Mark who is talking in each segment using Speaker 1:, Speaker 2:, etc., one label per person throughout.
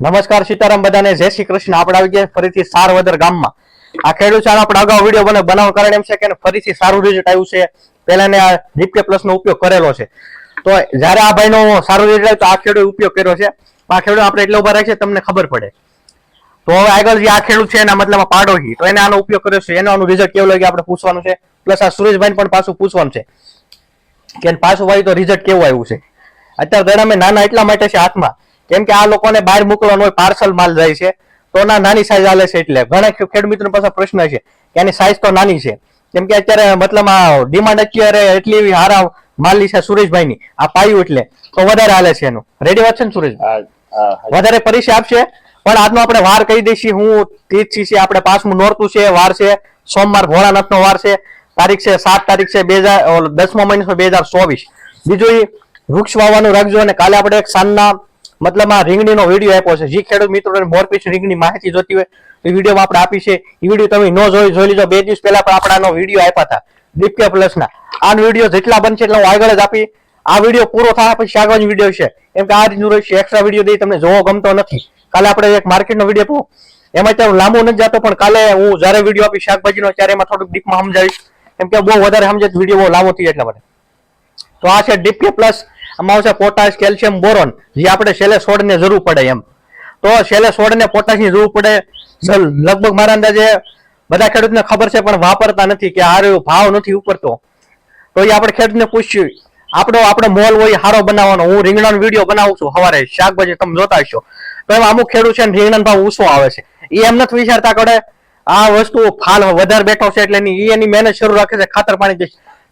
Speaker 1: નમસ્કાર સીતારામ બધાને, જય શ્રી કૃષ્ણ. આપણે આવી ગયા ફરીથી સારવદર ગામમાં. આ ખેડૂત છે આપણે અગાઉ વીડિયો બને બનાવવા કારણ એમ છે કે ફરીથી સારું રિઝલ્ટ આવ્યું છે. પહેલા ને આ જીપકે પ્લસ નો ઉપયોગ કરેલો છે. તો જ્યારે આ ભાઈનો સારું રિઝલ્ટ આવ્યું તો આ ખેડૂત ઉપયોગ કર્યો છે. આ ખેડૂત આપણે એટલે ઊભા રાખીએ તમને ખબર પડે. તો હવે આગળ જે આ ખેડૂત છે, એના મતલબ પાડોશી. તો એને આનો ઉપયોગ કર્યો છે. એનો આનું રિઝલ્ટ કેવું લાગ્યું, આપણે પૂછવાનું છે. પ્લસ આ સુરેશભાઈ પણ પાછું પૂછવાનું છે. કે પાછું ભાઈ તો રિઝલ્ટ કેવું આવ્યું છે? અત્યારે દડામે નાના એટલા માટે છે હાથમાં. કેમ કે આ લોકોને બહાર મોકલવાનો હોય પાર્સલ માલ જાય છે તો ના નાની સાઈઝ હાલે છે એટલે. ઘણા ખેડ મિત્રો પાસે પ્રશ્ન છે કે આની સાઈઝ તો નાની છે. કેમ કે અત્યારે મતલબ આ ડિમાન્ડ અત્યારે એટલી એવી હારા માલની છે સુરેશભાઈની. આ પાયું એટલે. તો વધારે હાલે છે એનું. રેડી વાત છે ને સુરેશ. વધારે પરિચય આપશે પણ આજનો આપણે વાર કહી દઈશું. હું તીર્થથી છે આપણે પાંચમું નોરતું છે વાર છે. સોમવાર ભોળાનાથનો વાર છે. તારીખ છે સાત તારીખ છે બે હજાર દસમો મહિનો બે હજાર ચોવીસ. બીજું વૃક્ષ વાવવાનું રાખજો અને કાલે આપણે એક સાંજના મતલબ આ રીંગણીનો વીડિયો આપ્યો છે. જે ખેડૂત મિત્રોને મોરપીસ રીંગણી માહિતી જોતી હોય તો વિડીયોમાં આપણે આપી છે. એ વીડિયો તમે ન જોઈ જોઈ લીધો. બે દિવસ પહેલા પણ આપણાનો વીડિયો આપ્યા હતા દીપકે પ્લસ ના. આ વીડિયો જેટલા બનશે એટલા હું આગળ જ આપી આ વીડિયો પૂરો થાય પછી આગળ વીડિયો છે. એમ કે આ રીતનું રહેશે એક્સ્ટ્રા વીડિયો દઈ તમને જોવો ગમતો નથી. કાલે આપણે એક માર્કેટનો વીડિયો આપો. એમાં ત્યારે લાંબુ નથી જતો, પણ કાલે હું જ્યારે વીડિયો આપી શાકભાજીનો, ત્યારે એમાં થોડુંક ડીપમાં સમજાવીશ. એમ કે બહુ વધારે સમજે વીડિયો બહુ લાંબો થઈ એટલા માટે. તો આ છે ડીપકે પ્લસ આમાં આવશે પોટાશ કેલ્શિયમ બોરોન જે આપણે છેલ્લે છોડને જરૂર પડે એમ. તો છેલ્લે પોટાશ પોટાશની જરૂર પડે. લગભગ મારા અંદાજે બધા ખેડૂતને ખબર છે, પણ વાપરતા નથી કે હારો ભાવ નથી ઉપરતો તો એ આપણે ખેડૂતને પૂછ્યું. આપણો આપણો મોલ હોય હારો બનાવવાનો. હું રીંગણાનો વીડિયો બનાવું છું સવારે. શાકભાજી તમે જોતા હશો. તો એમાં અમુક ખેડૂત છે ને રીંગણાનો ભાવ ઊંચો આવે છે. એ એમ નથી વિચારતા કે આ વસ્તુ ફાલ વધારે બેઠો છે એટલે એની એની મહેનત શરૂ રાખે છે, ખાતર પાણી.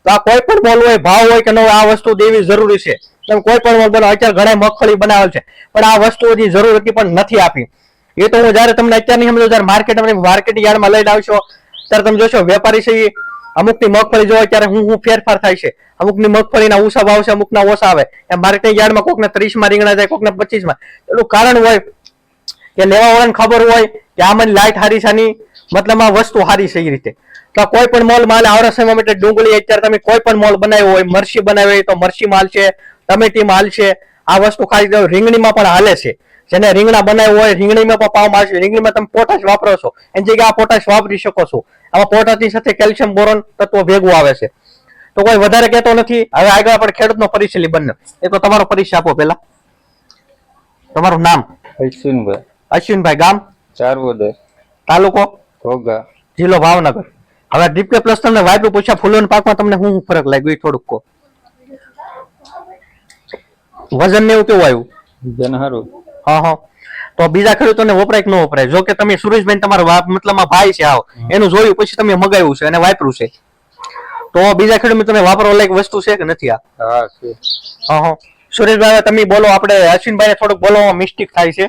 Speaker 1: તો આ કોઈ પણ મોલ હોય, ભાવ હોય કે ન આ વસ્તુ દેવી જરૂરી છે. તમે કોઈ પણ મોલ બનાવો અત્યારે ઘણા મગફળી બનાવેલ છે, પણ આ વસ્તુ હજી જરૂર હતી પણ નથી આપી. એ તો હું જયારે તમને અત્યારની સમજો જયારે માર્કેટ માર્કેટ યાર્ડમાં લઈને આવશો ત્યારે તમે જોશો, વેપારી છે અમુકની મગફળી જોવો ત્યારે હું હું ફેરફાર થાય છે. અમુકની મગફળીના ઓછા ભાવ છે, અમુકના ઓછા આવે. એમ માર્કેટ યાર્ડમાં કોકને ત્રીસમાં રીંગણા જાય, કોકને પચીસમાં. એનું કારણ હોય કે લેવા વાળાને ખબર હોય કે આમાં લાઈટ હારી છે મતલબ આ વસ્તુ હારી છે એ રીતે. તો કોઈ પણ મોલ માલ આવડા સમય માટે ડુંગળી અત્યારે તમે કોઈ પણ મોલ બનાવ્યો હોય મરસી બનાવી હોય તો મરસી માલ છે ટમેટી માલ છે આ વસ્તુ ખાલી રીંગણીમાં પણ હાલે છે. જેને રીંગણા બનાવ્યું હોય રીંગણીમાં પણ પાવ મારશે. રીંગણીમાં તમે પોટાશ વાપરો છો. એની જગ્યાએ આ પોટાશ વાપરી શકો છો. આમાં પોટાશની સાથે કેલ્શિયમ બોરોન તત્વો ભેગું આવે છે. તો કોઈ વધારે કહેતો નથી. હવે આગળ આપણે ખેડૂતનો પરિચય લઈ બંને એ તો તમારો પરિચય આપો પેલા તમારું નામ?
Speaker 2: અશ્વિનભાઈ.
Speaker 1: અશ્વિનભાઈ ગામ?
Speaker 2: ચારવોદર.
Speaker 1: તાલુકો?
Speaker 2: ઘોઘા.
Speaker 1: જિલ્લો ભાવનગર. હવે ડીપકે પ્લસ તમને વાયપું પૂછ્યા ફૂલોના પાકમાં તમને શું ફરક લાગ્યો એ થોડુંક કહો. વજન ને એવું કેવું આવ્યું?
Speaker 2: જનહારું
Speaker 1: હા હા. તો બીજા ખેડૂતોને વપરાય કે ન વપરાય? જો કે તમે સુરેશભાઈ તમારા મતલબમાં ભાઈ છે આવ. એનું જોયું પછી તમે મગાવ્યું છે અને વાપર્યું છે. તો બીજા ખેડૂત તમે વાપરવા લાયક વસ્તુ છે કે નથી આ?
Speaker 2: હા
Speaker 1: હા સુરેશભાઈ તમે બોલો આપણે અશ્વિનભાઈ થોડુંક બોલવામાં મિસ્ટેક થાય છે.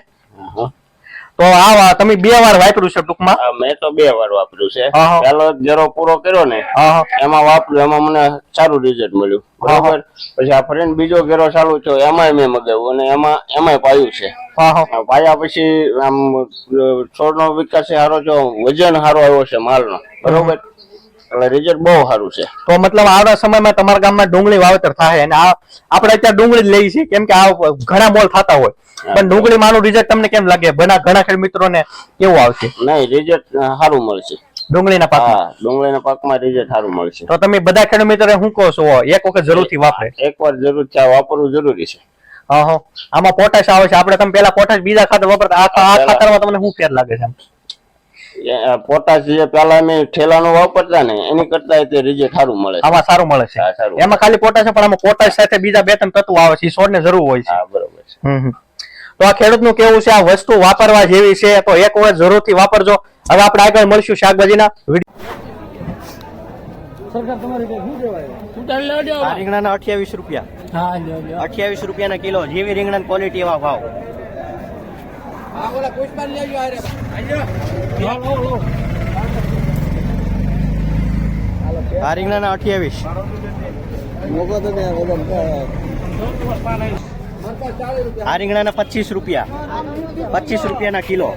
Speaker 1: તો આ તમે બે વાર વાપર્યું છે ટૂંકમાં?
Speaker 2: મેં તો બે વાર વાપર્યું છે. પેલો જરો પૂરો કર્યો ને એમાં વાપર્યું એમાં મને સારું રિઝલ્ટ મળ્યું. બરોબર? પછી આ ફ્રેન્ડ બીજો ઘેરો ચાલુ થયો એમાંય મેં મગાવ્યું અને એમાં એમાંય પાયું છે. પાયા પછી આમ છોડનો વિકાસ સારો થયો વજન સારો આવ્યો છે માલનો. બરોબર? એટલે રિઝલ્ટ બહુ સારું છે.
Speaker 1: તો મતલબ આવતા સમયમાં તમારા ગામમાં ડુંગળી વાવેતર થાય અને આ આપણે અત્યારે ડુંગળી જ લઈએ છીએ કેમ કે આ ઘણા મોલ થતા હોય. પણ ડુંગળી માનું રિઝલ્ટ તમને કેમ લાગે? ઘણા ઘણા ખેડ મિત્રોને કેવું આવશે?
Speaker 2: નહીં રિઝલ્ટ સારું મળશે.
Speaker 1: ડુંગળીના પાકમાં?
Speaker 2: હા ડુંગળીના પાકમાં રિઝલ્ટ સારું મળશે.
Speaker 1: તો તમે બધા ખેડૂત મિત્રો શું કહો છો? એક વખત જરૂરથી વાપરે.
Speaker 2: એકવાર જરૂર છે વાપરવું જરૂરી છે.
Speaker 1: હા હા. આમાં પોટાશ આવે છે. આપણે તમે પેલા પોટાશ બીજા ખાતર વાપરતા. આ ખાતરમાં તમને શું ફેર લાગે છે આમ?
Speaker 2: એ, પોટાશ પેલા અમે ઠેલાનું વાપરતા ને એની કરતા તે રિઝલ્ટ સારું મળે છે.
Speaker 1: આમાં સારું મળે છે. એમાં ખાલી પોટાશ પણ આમાં પોટાશ સાથે બીજા બે ત્રણ તત્વો આવે છે એ છોડને જરૂર હોય છે.
Speaker 2: હા બરોબર છે.
Speaker 1: તો આ ખેડૂતનું કેવું છે આ વસ્તુ વાપરવા જેવી છે તો એક વખત જરૂરથી વાપરજો. હવે આપણે આગળ મળશું શાકભાજીના વીડિયો આ રીંગણાના અઠ્યાવીસ રૂપિયા. અઠ્યાવીસ રૂપિયાના કિલો જેવી રીંગણા ક્વોલિટી એવા ભાવ. આ ના અઠ્યાવીસ. આ રીંગણાના પચીસ રૂપિયા. પચીસ રૂપિયાના કિલો.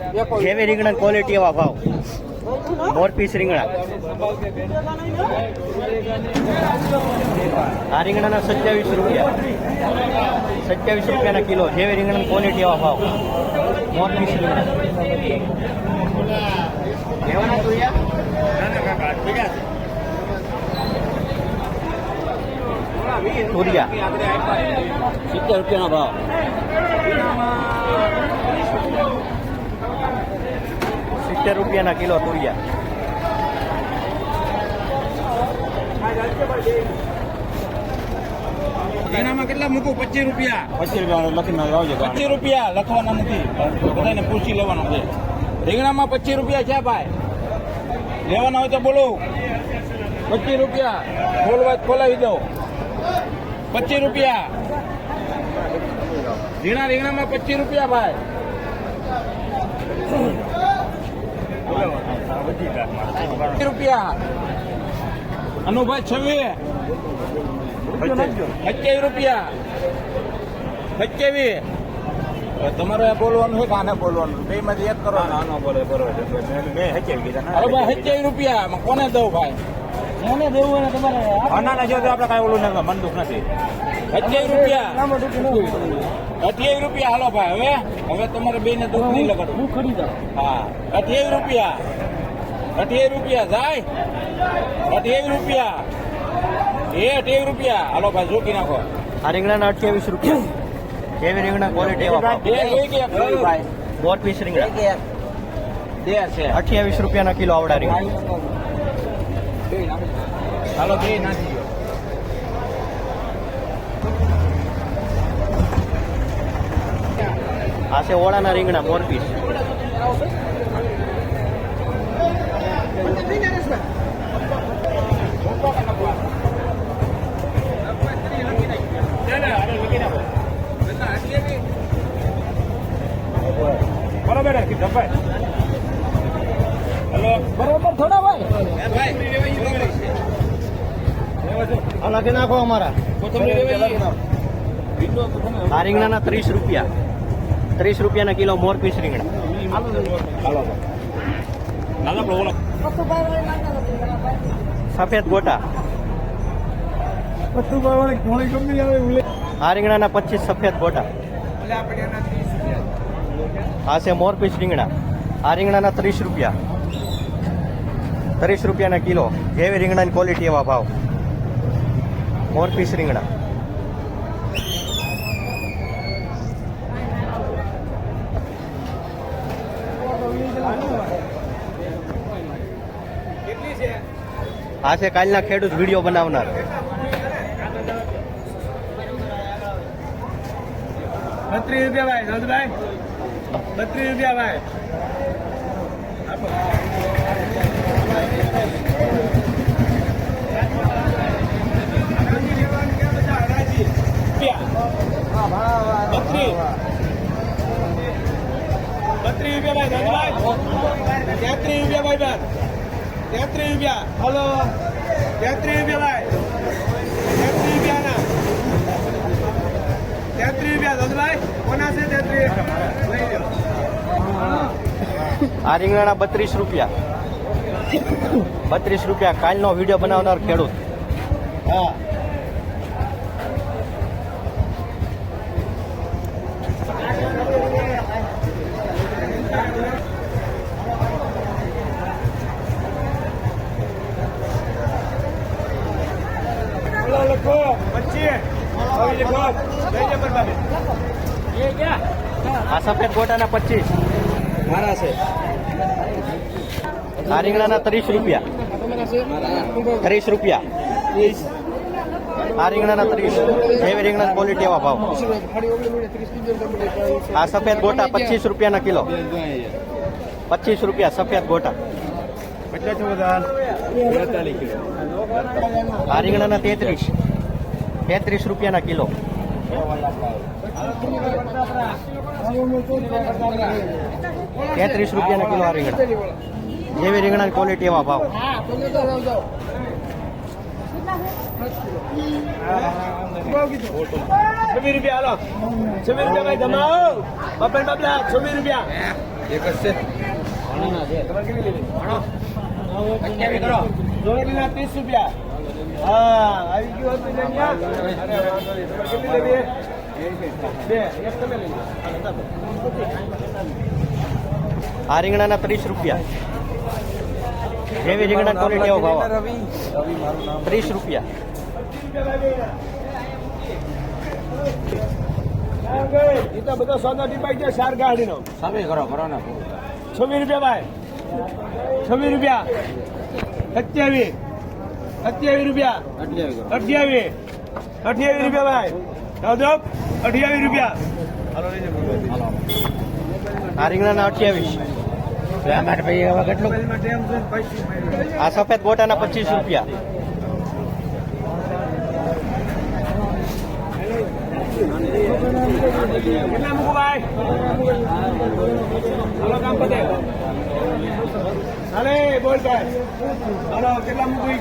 Speaker 1: જેવી રીંગણા ક્વોલિટી એવા ભાવ. મોર પીસ રીંગણા. આ રીંગણાના સત્યાવીસ રૂપિયા. સત્યાવીસ રૂપિયાના કિલો. જેવી રીંગણા ક્વોલિટી એવા ભાવ.
Speaker 3: મોરપીસ રીંગણા તુરિયા
Speaker 4: સિત્તેર રૂપિયાનો ભાવ
Speaker 3: સિત્તેર રૂપિયાના કિલો તુરિયા
Speaker 5: એનામાં કેટલા મૂકું? પચીસ રૂપિયા.
Speaker 4: પચીસ રૂપિયા લખીને આવજો
Speaker 5: પચીસ રૂપિયા લખવાના નથી. બધાને પૂછી લેવાનું છે. રીંગણામાં પચીસ રૂપિયા છે ભાઈ. લેવાના હોય તો બોલો. પચીસ રૂપિયા. બોલવા ખોલાવી દો. પચીસ રૂપિયા. રીંગણા રીંગણામાં પચીસ રૂપિયા ભાઈ. રૂપિયા. અનુભાઈ છવ્વીસ. સત્યાવીસ રૂપિયા. સત્યાવીસ તમારે બોલવાનું છે કે આને બોલવાનું? બે માંથી એક કરો આનો બોલે બરોબર
Speaker 4: મેં હચેવી કીધા.
Speaker 5: અરે ભાઈ રૂપિયા. કોને દઉં ભાઈ?
Speaker 4: મને દેવું હોય તમારે? અનાના જો આપણે કાંઈ ઓલું નથી મન દુઃખ નથી.
Speaker 5: સત્યાવીસ રૂપિયા. અઠ્યાવી રૂપિયા હાલો ભાઈ હવે. હવે તમારે બે ને દુઃખ નહીં લગાડવું.
Speaker 4: હું ખરીદા
Speaker 5: હા. અઠ્યાવી રૂપિયા. અઠ્યાવી રૂપિયા જાય. અઠ્યાવી રૂપિયા. એ રૂપિયા. હાલો ભાઈ જોકી નાખો.
Speaker 3: આ રીંગણાના અઠ્યાવીસ રૂપિયા. જેવી રીંગણા? ક્વોલિટી એવા
Speaker 5: ભાઈ
Speaker 3: મોરપીસ રીંગણા.
Speaker 5: બે છે.
Speaker 3: અઠ્યાવીસ રૂપિયાના કિલો આવડા રીંગણા.
Speaker 5: હાલો બે નાખી
Speaker 3: આ છે ઓળાના રીંગણા મોરપીસ
Speaker 5: બરોબર હેલો. બરોબર થોડા ભાઈ
Speaker 3: લખી નાખો અમારા આ રીંગણાના ત્રીસ રૂપિયા ત્રીસ રૂપિયાના કિલો મોરપીસ રીંગણા
Speaker 5: હાલો નાના બોલો
Speaker 3: સફેદ ગોટા. આ રીંગણાના પચીસ સફેદ ગોટા આ છે મોરપીસ રીંગણા. આ રીંગણાના ત્રીસ રૂપિયા. ત્રીસ રૂપિયાના કિલો. જેવી રીંગણાની ક્વોલિટી એવા ભાવ. મોરપીસ રીંગણા. આ છે કાલના ખેડૂત વીડિયો બનાવનાર.
Speaker 5: બત્રીસ રૂપિયા ભાઈ નંદભાઈ બત્રીસ રૂપિયા ભાઈ. બત્રીસ. બત્રીસ રૂપિયા ભાઈ નંદભાઈ તેત્રીસ રૂપિયા ભાઈ બેન તેત્રીસ રૂપિયા. હલો તેત્રીસ રૂપિયા ભાઈ તેત્રીસ રૂપિયા ના તેત્રીસ રૂપિયા દસભાઈ કોના છે તેત્રીસ લઈ લો
Speaker 3: આ રીંગણાના બત્રીસ રૂપિયા. બત્રીસ રૂપિયા. કાલનો વીડિયો બનાવનાર ખેડૂત.
Speaker 5: હા.
Speaker 3: આ સફેદ ગોટાના પચીસ.
Speaker 5: મારા છે.
Speaker 3: આ રીંગણાના ત્રીસ રૂપિયા. ત્રીસ રૂપિયા. આ રીંગણાના ત્રીસ. એવી રીંગણા ક્વોલિટી એવા ભાવ. આ સફેદ ગોટા પચીસ રૂપિયાના કિલો. પચીસ રૂપિયા સફેદ ગોટા. આ રીંગણાના તેત્રીસ. તેત્રીસ રૂપિયાના કિલો. તેત્રીસ રૂપિયાના કિલો આ રીંગણા જેવી રીંગણાની ક્વોલિટી એવા ભાવ.
Speaker 5: છવ્વીસ રૂપિયા હાલો. છવ્વીસ રૂપિયા ભાઈ બાબલા છવ્વીસ રૂપિયા. એક જ છે. ત્રીસ રૂપિયા. હા આવી ગયું હતું બે એક તમે લઈ.
Speaker 3: આ રીંગણાના ત્રીસ રૂપિયા. જેવી રીંગણા ક્વોલિટી એવો ભાવ? ત્રીસ રૂપિયા.
Speaker 6: એ તો બધો સોનો ટીપાઈ ગયો ચાર ગાડીનો.
Speaker 5: સામે કરો કરો ને.
Speaker 6: છવ્વીસ રૂપિયા ભાઈ. છવ્વીસ રૂપિયા. સત્યાવીસ. સત્યાવીસ રૂપિયા. અઠ્યાવીસ અઠ્યાવીસ. રૂપિયા ભાઈ. ચૌદ અઠ્યાવીસ રૂપિયા.
Speaker 3: આ રીંગણાના અઠ્યાવીસ.
Speaker 5: માટે ભાઈ હવે કેટલું?
Speaker 3: આ સફેદ બોટાના પચીસ રૂપિયા.
Speaker 6: કેટલા મૂકું ભાઈ? હાલો કામ પતે હાલે બોલ ભાઈ હાલો કેટલા મૂકું ઈ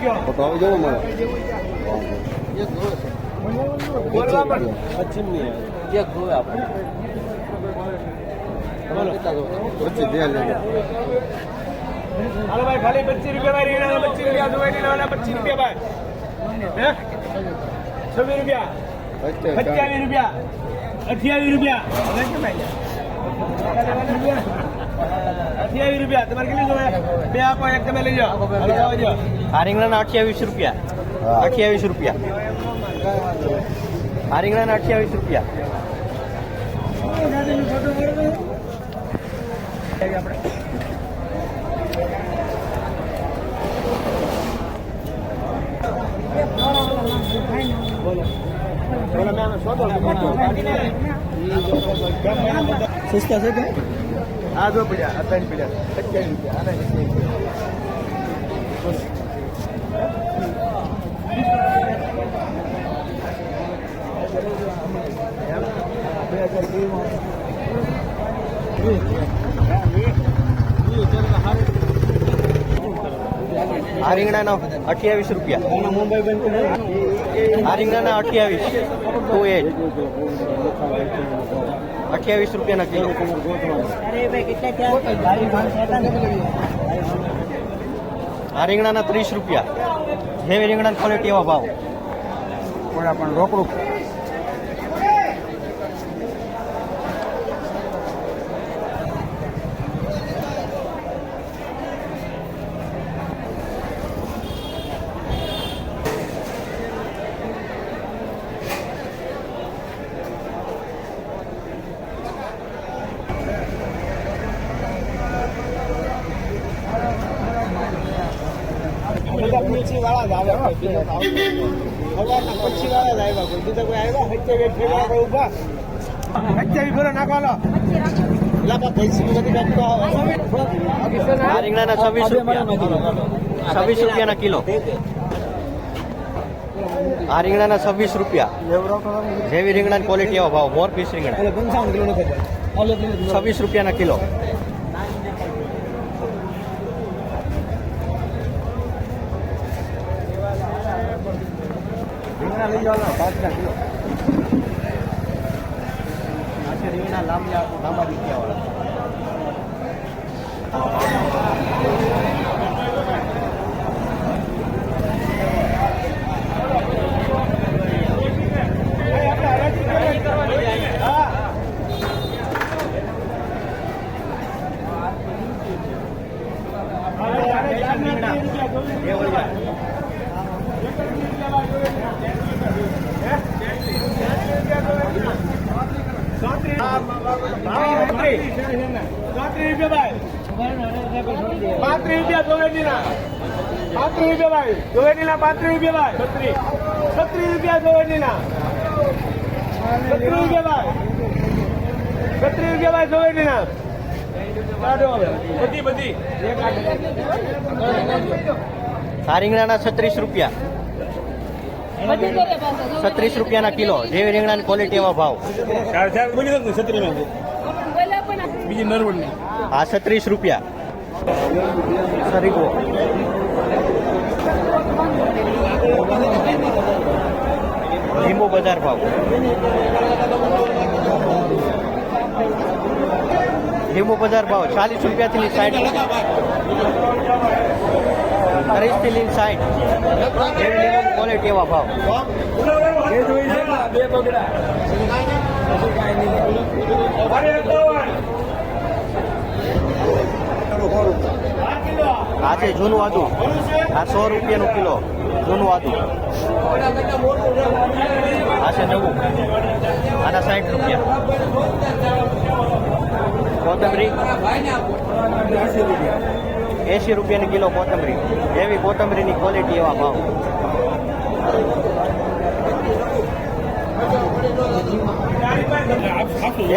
Speaker 6: કયો બોલવા પણ હાલો ભાઈ ખાલી પચીસ રૂપિયા ભાઈ રીંગણા પચીસ રૂપિયા દુવાઈ વાળા પચીસ રૂપિયા ભાઈ હે છવ્વીસ રૂપિયા સત્યાવીસ રૂપિયા અઠ્યાવીસ રૂપિયા અઠ્યાવીસ રૂપિયા તમારે કેટલી જોઈએ બે આપો એક તમે લઈ જાઓ હાલો જાઓ જાઓ
Speaker 3: આ રીંગણાના અઠ્યાવીસ રૂપિયા અઠ્યાવીસ રૂપિયા આ રીંગણાના અઠ્યાવીસ રૂપિયા
Speaker 6: સસ્તા છે કે? આ જો પડ્યા આ ત્રણ પડ્યા. સત્યાવીસ રૂપિયા આના બે હજાર
Speaker 3: આ રીંગણાના અઠ્યાવીસ રૂપિયા. આ રીંગણાના અઠ્યાવીસ. Two eight. અઠ્યાવીસ રૂપિયાના કિલો. આ રીંગણાના ત્રીસ રૂપિયા. જેવી રીંગણાની ક્વોલિટી એવા ભાવ.
Speaker 5: પણ રોકડું
Speaker 6: બધા પીછી વાળા જ આવે કોઈ બીજા તો આવતું નથી. સવારના પચ્છી વાળા જ આવ્યા કોઈ. બીજા કોઈ આવ્યા? કોઈ નાખવાનો.
Speaker 3: આ રીંગણાના છવ્વીસ રૂપિયા. છવ્વીસ રૂપિયાના કિલો. આ રીંગણાના છવ્વીસ રૂપિયા. જેવી રીંગણાની ક્વોલિટી ભાવ મોર પીસ રીંગણા. છવ્વીસ રૂપિયાના કિલો
Speaker 6: રીંગણા લઈ જવાના પાંચના કિલો
Speaker 3: રીંગણા લાંબા રૂપિયા વાળા
Speaker 6: પાંત્રીસ રૂપિયા ધોવેડીના પાંત્રીસ રૂપિયા ભાઈ ધોવેડીના પાંત્રીસ રૂપિયા ભાઈ છત્રીસ રૂપિયા ધોવેડીના છત્રીસ રૂપિયા ભાઈ છત્રીસ રૂપિયા ભાઈ કાઢો હવે. બધી બધી.
Speaker 3: આ રીંગણાના છત્રીસ રૂપિયા. છત્રીસ રૂપિયાના કિલો. જેવી રીંગણાની ક્વોલિટી એવા ભાવ.
Speaker 5: બીજી નરવડ
Speaker 3: હા છત્રીસ રૂપિયા. સરીગો લીંબુ બજાર ભાવ. લીંબુ બજાર ભાવ ચાલીસ રૂપિયાથી લઈ સાઠ ત્રીસથી લઈને સાઠ ક્વોલિટી એવા ભાવ.
Speaker 5: બે
Speaker 3: આ છે જૂનું આદુ. આ સો રૂપિયાનું કિલો. જૂનું આદુ. આ છે નવું. આના સાઠ રૂપિયા. કોથમરી. એસી રૂપિયાની કિલો કોથમરી. એવી કોથમરીની ક્વોલિટી એવા ભાવ.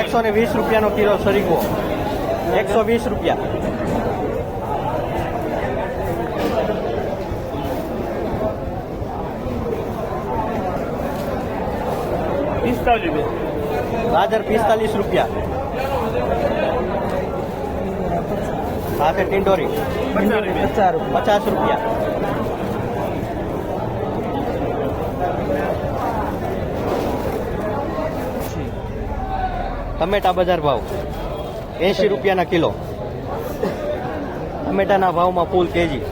Speaker 3: એકસો ને વીસ રૂપિયાનો કિલો સરીગો એકસો વીસ રૂપિયા. ગાજર પિસ્તાલીસ રૂપિયા. સાથે ટિંડોરી. પચાસ રૂપિયા. ટમેટા બજાર ભાવ. એંશી રૂપિયાના કિલો. ટમેટાના ભાવમાં ફૂલ કેજી.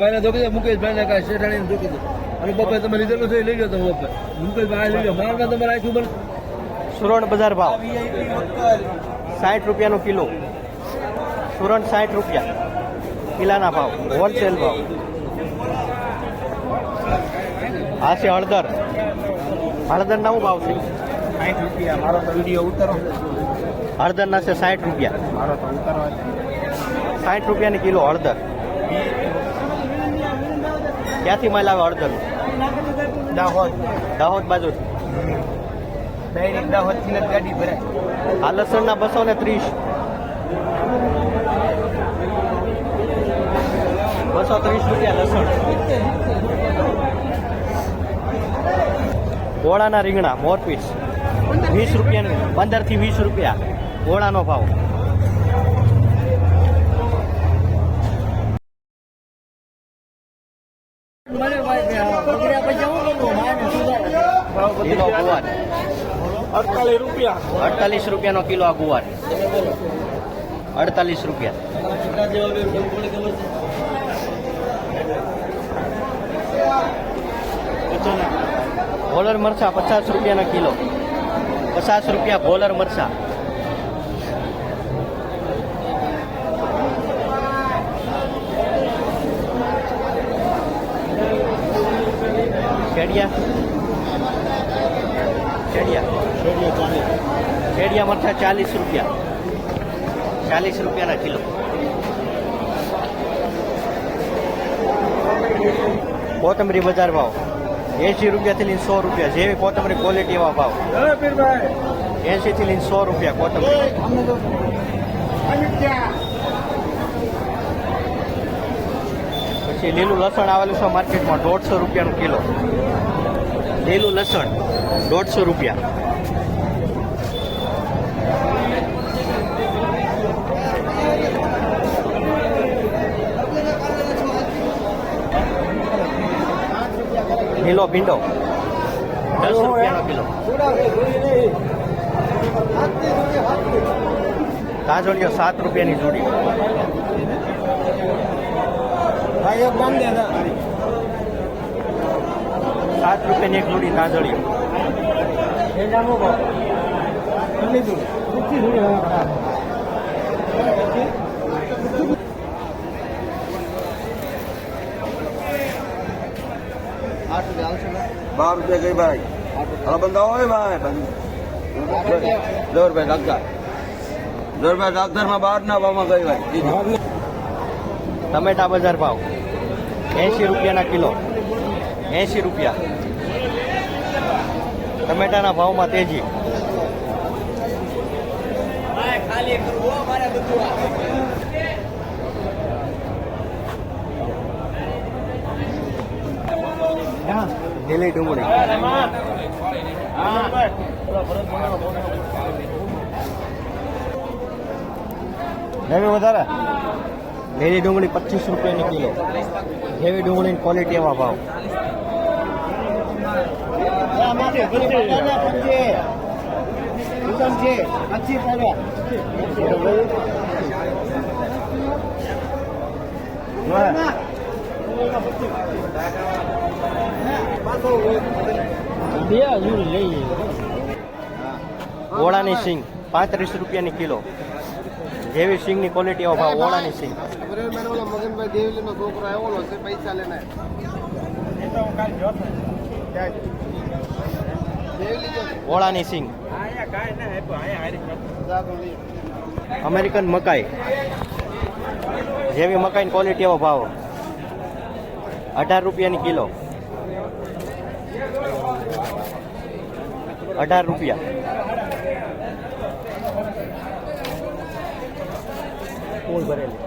Speaker 5: ભાઈ ને દોકી મુકેશભાઈ ને કાંઈ શેઠાણી દોકી દો. અને બપોરે તમે લીધેલું છે લઈ જાઓ તમે બપોરે. મુકેશભાઈ લઈ જાઓ મારમાં તમારે આખું બને
Speaker 3: સુરણ બજાર ભાવ. સાઠ રૂપિયાનો કિલો. સુરણ સાઠ રૂપિયા. કિલાના ભાવ હોલસેલ ભાવ. આ છે હળદર. હળદર ના શું ભાવ છે?
Speaker 5: સાઠ રૂપિયા. મારો તો વીડિયો ઉતારો.
Speaker 3: હળદરના છે સાઠ રૂપિયા.
Speaker 5: મારો તો ઉતરો
Speaker 3: સાઠ રૂપિયાની કિલો હળદર. ક્યાંથી માલ આવે હળદર?
Speaker 5: દાહોદ.
Speaker 3: દાહોદ બાજુ
Speaker 5: ડાયરેક્ટ દાહોદથી ગાડી ભરાય.
Speaker 3: આ લસણના બસો ને ત્રીસ. બસો રૂપિયા લસણ. ગોળાના રીંગણા મોર પીસ વીસ રૂપિયા પંદરથી વીસ રૂપિયા. ગોળાનો ભાવ. કિલો ગુવાર.
Speaker 5: અડતાલીસ રૂપિયા.
Speaker 3: અડતાલીસ રૂપિયાનો કિલો આ ગુવાર. અડતાલીસ રૂપિયા. ભોલર મરચા પચાસ રૂપિયાના કિલો. પચાસ રૂપિયા ભોલર મરચા. ખેડિયા ખેડિયા ખેડિયા મરચા ચાલીસ રૂપિયા. ચાલીસ રૂપિયાના કિલો. કોથમરી બજાર ભાવ. એંશી રૂપિયાથી લઈને સો રૂપિયા જેવી કોથમરી ક્વોલિટી એવા ભાવ. એંશી થી લઈને સો રૂપિયા કોથમરી. પછી લીલું લસણ આવેલું છે માર્કેટમાં દોઢસો રૂપિયાનું કિલો. લીલું લસણ દોઢસો રૂપિયા. લીલો ભીંડો. દસ રૂપિયાનો કિલો. કાજળીઓ સાત રૂપિયાની જોડી.
Speaker 5: ભાઈ એક બાંધે ના.
Speaker 3: સાત રૂપિયાની એક જોડી કાજળીઓ
Speaker 5: લીધું
Speaker 4: બાર રૂપિયા ગઈ ભાઈ. હા બંધા હોય ભાઈ દસ ભાઈ ડાક્ટર દોરભાઈ ડાક્ટરમાં બાર ના ભાવમાં ગઈ ભાઈ.
Speaker 3: ટમેટા બજાર ભાવ. એંશી રૂપિયાના કિલો. એંશી રૂપિયા. ટમેટાના ભાવમાં તેજી. ઢીલી ડુંગળી હેવી વધારે? ઢીલી ડુંગળી પચીસ રૂપિયાની કિલો. હેવી ડુંગળીની ક્વોલિટી એવા ભાવ. પચીસ બે હજુ લઈએ ઓળાની સિંગ, પાંત્રીસ રૂપિયાની કિલો. જેવી સિંગની ક્વોલિટી આવો ભાવ, ઓળાની સિંગ.
Speaker 4: મગનભાઈ દેવલીનો છોકરો આવ્યો છે પૈસા લેને
Speaker 3: ઓળાની સિંગ. અમેરિકન મકાઈ. જેવી મકાઈની ક્વોલિટી એવો ભાવ. અઢાર રૂપિયાની કિલો. અઢાર રૂપિયા. ફૂલ ભરેલી.